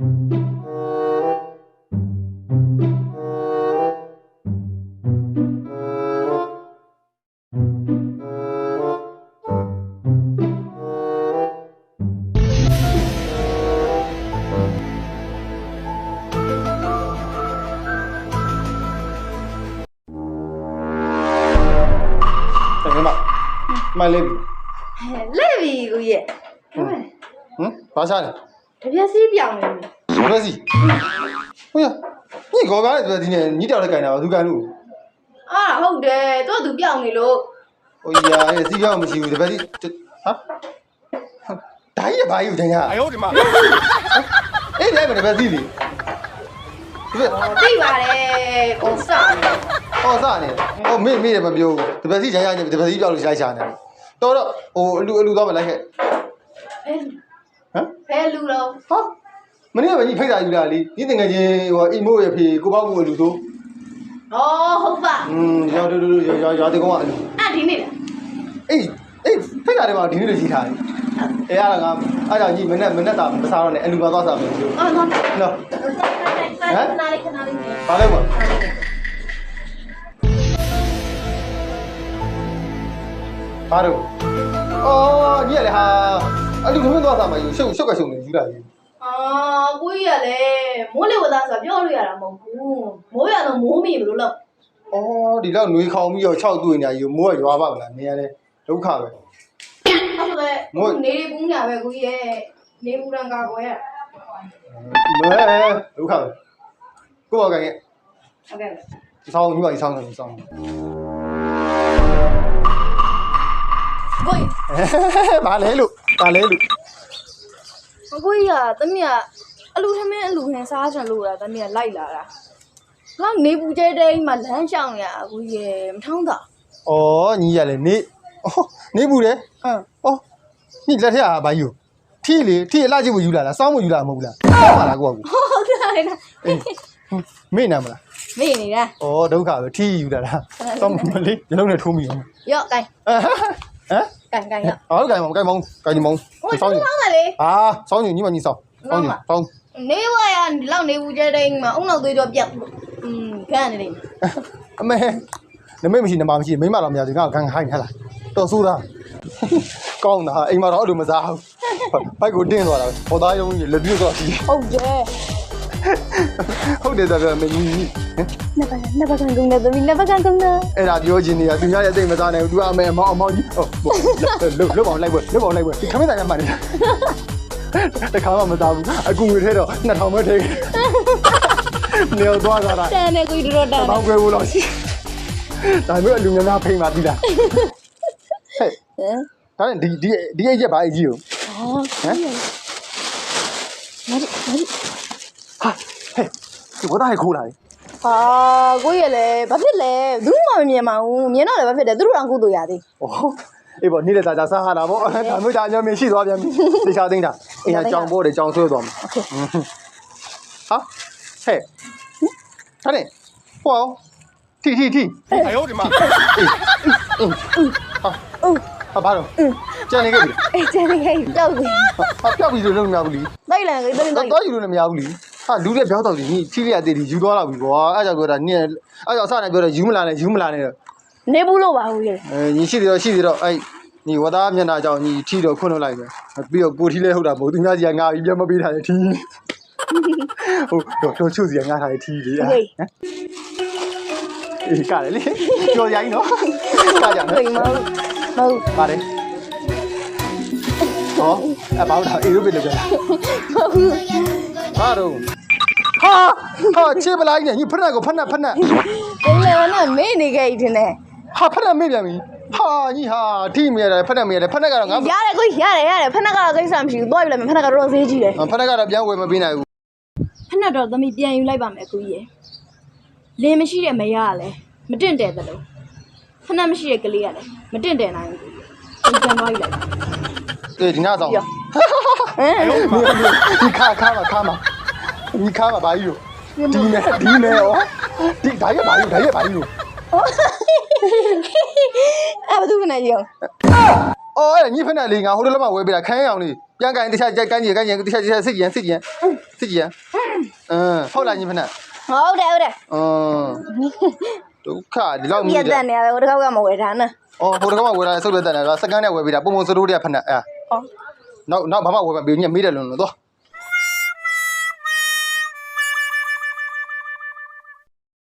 တကယ်မမလေးပြီလက်ပြီဦးရဲ့ဟမ်ဟမ်ဘာစားလဲတပြက်စီးပြောင်းနေပြီ ဘယ်စီဟိုညညီကောကားတဲ့ဒီနေ့ညီတောက်လည်းကြိုင်တာပါသူကန်လို့ အာဟုတ်တယ်သူကသူပြောင်းနေလို့ ဟိုရာရဲ့စီပြောင်းမရှိဘူးတပည့်စီဟာဒါကြီးဘာကြီးတိုင်းရ哎呦我的妈အေးလည်းမတပည့်စီလေဒီ သိပါတယ်ကိုစနေ ဟောစားနေဟောမေ့မေ့တယ်မပြောဘူးတပည့်စီရိုင်းရိုင်းနေတပည့်စီပြောက်လို့ရိုက်ချာနေတော်တော့ဟိုအလူအလူတော့မလိုက်ခဲ့ ဘယ် ဟမ် ဘယ်လူတော့ ဟာ မနေ့ကညီဖိတ်တာယူလာလေဒီတငယ်ချင်းဟိုအီမိုရဲ့ဖေကိုပေါ့ကိုအလူဆိုဩဟုတ်ပါอืมရောတို့တို့ရောရောဒီကောင်ကအလူအဲ့ဒီနေ့လားအေးအေးဖိတ်တာတွေမှာဒီနေ့လိုကြီးထားတယ်အေးအဲ့ဒါကအဲ့ဒါကြီးမနဲ့မနဲ့တာမစားတော့နဲ့အလူပါသွားစားမယ်လို့အော်နော်နော်ခဏလေးခဏလေးဘာလဲကွာဘာလို့အော်ညီရလေဟာအလူခမင်းသွားစားမယ်ရှုပ်ရှုပ်ကရှုပ်နေယူလာကြီး အာကိုကြီးရလေမိုးလေဝသဆိုပြောလို့ရတာမဟုတ်ဘူးမိုးရတော့မိုးမိဘလို့လို့အော်ဒီလောက်ຫນွေခေါင်ပြီးတော့6တွေ့နေရယူမိုးကရွာပါမလားနေရလဲဒုက္ခပဲအဲ့ဆိုလေနေပူးညာပဲကိုကြီးရဲ့နေပူရံကာကွယ်ရမဲဒုက္ခပဲကိုယ့်ဘာကန်ရဲ့ဟုတ်ကဲ့ဆောင်းညီမကြီးဆောင်းတယ်ဆောင်းကိုကြီးဘာလဲလို့ဘာလဲလို့ ကိုကြီးကသမီးကအလူထမင်းအလူဟင်စားချင်လို့လားသမီးကလိုက်လာတာလောက်နေပူကျဲတဲ့အိမ်မှာလမ်းရှောင်ရကိုကြီးရဲ့မထောင်းတာဩညီရလေနေဩနေဘူးလေဟမ်ဩညီလက်ထက်ကဘာယူထီလေထီအလှကြည့်ဖို့ယူလာလားစောင်းဖို့ယူလာမဟုတ်ဘူးလားဟုတ်ပါလားကိုကကူဟုတ်ကဲ့လားအေးမေ့နာမလားမေ့နေတာဩဒုက္ခပဲထီယူလာတာစောင်းမလေးညလုံးနဲ့ထိုးမိအောင်ရော့ကိုင်းဟမ် ကိုင်းကိုင်းရော့အော်ကင်မောင်ကင်မောင်ကင်မောင်ဟိုစောင်းဆောယူင်းပါလေအာစောင်းယူညီမညီစောင်းစောင်းယူစောင်းနေဝရဒီလောက်နေပူကျဲတဲ့အိမ်မှာအုံနောက်သေးတော့ပြတ်อืมခန်းနေတယ်အမေနမိတ်မရှိနမမရှိမိမတော်မရသေးငါကန်ခိုင်းဟဲ့လားတော်ဆိုးတာကောင်းတာအိမ်မှာတော့အဲ့လိုမစားဘူးဘိုက်ကိုတင်းသွားတာဟောသားရုံးကြီးလက်ပြတော့ရှိဟုတ်တယ် ဟုတ်တယ်တော့မင်းကြီးနှစ်ပတ်နှစ်ပတ်ကန်ကုန်တယ်သမီးနှစ်ပတ်ကန်ကုန်တယ်အဲ့ဒါပြောချင်နေတာသူရရဲ့အသိမစားနိုင်ဘူးသူကအမေအမောင်အမောင်ကြီးဟုတ်လုတ်လုတ်အောင်လိုက်ပွဲလုတ်အောင်လိုက်ပွဲဒီခမင်းတိုင်းမှန်နေတာတခါမှမသားဘူးအကူငွေထဲတော့2000ပဲထည့်နေတော့သွားတာတန်နေကိုကြီးတော်တန်တောင်းခွဲဖို့လို့ရှိဒါမျိုးအလူငများဖိမှသိလားဟဲ့ဟမ်ဒါနဲ့ဒီဒီဒီအိတ်ချက်ပါအိတ်ကြီးကိုဟမ်မဒီမဒီ ဟာဟဲ့ဒီဝတ်သားရခိုးလာတယ်ဟာကိုရလေဘာဖြစ်လဲသူတို့မှမမြင်ပါဘူးမြင်တော့လည်းဘာဖြစ်လဲသူတို့တော့ကုသိုလ်ရသေးဟုတ်အေးပေါ့နေ့လည်းသာသာစားဟာတာပေါ့ဒါမျိုးဒါညမျိုးရှိသွားပြန်ပြီတေချာသိမ့်တာအင်းကြောင်ပို့တယ်ကြောင်ဆိုးသွားမှာဟာဟဲ့ဟာနေဟောတီတီတီအယောဒီမှာဟာဟာဘာလို့ကျန်နေခဲ့ပြီအေးကျန်နေခဲ့ပြီပျောက်ပြီဟာပျောက်ပြီလို့လုံးမရဘူးလीတိုက်လည်းတိုက်တော့ယူလို့လည်းမရဘူးလी ဟာလူတဲ့ပြောက်တော့လीနီးထီးရတဲ့ဒီယူသွားတော့ပြီကွာအဲ့ကြောင့်ပြောတာနင်းအဲ့ကြောင့်စနေပြောတော့ယူမလာနဲ့ယူမလာနဲ့နေဘူးလို့ပါဘူးလေအဲညီရှိသေးတော့ရှိသေးတော့အဲ့ညီဝသားမျက်နှာကြောင့်ညီထီတော့ခွန်းလို့လိုက်ပဲပြီးတော့ကိုထီလဲဟုတ်တာမဟုတ်သူများစီကငါပြီးပြမပေးထားတဲ့ထီဟုတ်တော့တော့ချုပ်စီကငါထားတဲ့ထီလေဟမ်အေးကလည်းလေကြော်ရိုင်းနော်ကကြနော်ိမ်မဟုတ်ဟုတ်ပါတယ်ဟောအဘောက်တော့အေးရုပ်ပြလို့ကြလားဟာတော့ ဟာဟာချေပလိုက်နေညီဖက်နက်ကိုဖက်နက်ဖက်နက်တယ်လေနဲ့မေ့နေခဲ့ပြီတင်တယ်ဟာဖက်နက်မေ့ပြန်ပြီဟာညီဟာထိမိရတယ်ဖက်နက်မေ့ရတယ်ဖက်နက်ကတော့ငါရတယ်ကိုရတယ်ရတယ်ဖက်နက်ကတော့ကိစ္စမရှိဘူးသွားပြီလားဖက်နက်ကတော့ဈေးကြီးတယ်ဖက်နက်ကတော့ပြန်ဝယ်မပေးနိုင်ဘူးဖက်နက်တော့သမီးပြန်ယူလိုက်ပါမယ်ကိုကြီးရယ်လင်းမရှိတဲ့မရကလည်းမတင့်တယ်တလို့ဖက်နက်မရှိတဲ့ကလေးကလည်းမတင့်တယ်နိုင်ဘူးကိုကြီးပြန်သွားယူလိုက်ပါအေးဒီနာဆောင်ဟမ်ဒီခါခါမှာခါမှာ ဒီခါမှာဘာကြီးလို့ဒီမဲဒီမဲရောဒီဒါရဘာကြီးဒါရဘာကြီးလို့အဲ့ဘာသူကနဲ့ရောဩအော်အဲ့ညီဖက်နဲ့လေငါဟိုလိုလောက်မှဝဲပေးတာခန်းအောင်လေးပြန်ကန်တခြားကြိုက်ကန်းကြီးကန်းကြီးတခြားတခြားစစ်ကြံစစ်ကြံစစ်ကြံအင်းဟုတ်လားညီဖက်နဲ့ဟုတ်တယ်ဟုတ်တယ်အင်းဒုက္ခဒီလောက်မြပြည်တ်တယ်တန်နေရတယ်ဟိုတစ်ခေါက်ကမဝယ်ထားနဲ့အော်ဟိုတကမှဝယ်လာဆုပ်လက်တန်တယ်ကစကန်နဲ့ဝယ်ပေးတာပုံပုံစတိုးတဲ့ဖက်နဲ့အဲဟောနောက်နောက်ဘာမှဝယ်မပေးညက်မေးတယ်လို့လို့တော့